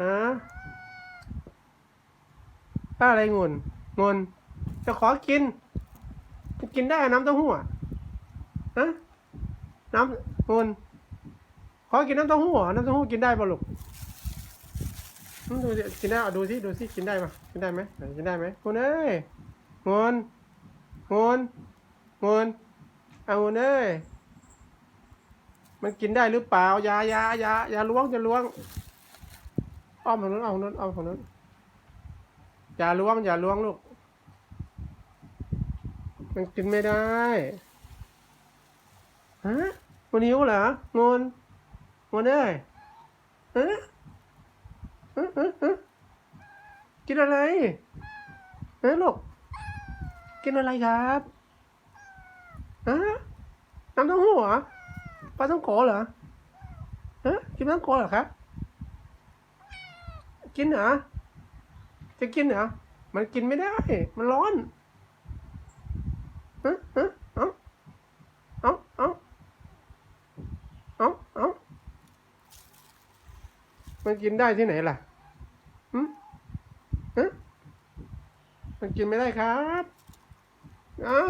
ฮะป้าอะไรงนงนจะขอกิน กินได้น้ำเต้าหู้อะฮะน้ำงนขอกินน้ำเต้าหู้เหรอน้ำเต้าหู้กินได้ปะลูกดูสิกินได้เอาดูสิดูสิกินได้ปะกินได้ไหมกินได้ไหมงุนเอ้ยงนงนงนเอางนเอ้ยมันกินได้หรือเปล่ายายายายาล้วงอย่าล้วง อ้อมฝั่งนู้นอ้อมฝั่งนู้นอ้อมฝั่งนู้นอย่าล้วงอย่าล้วงลูก มันกินไม่ได้ฮะมันหิวเหรองนงนเอ้ยฮะฮะฮะกินอะไรฮะลูกกินอะไรครับฮะน้ำเต้าหู้เหรอปลาต้องโกเหรอฮะกินปลาต้องโกเหรอครับ กินเหรอ จะกินเหรอ มันกินไม่ได้ มันร้อนฮะฮะเอาเอาเอาเอาเอามันกินได้ที่ไหนล่ะหืมฮะมันกินไม่ได้ครับอ้า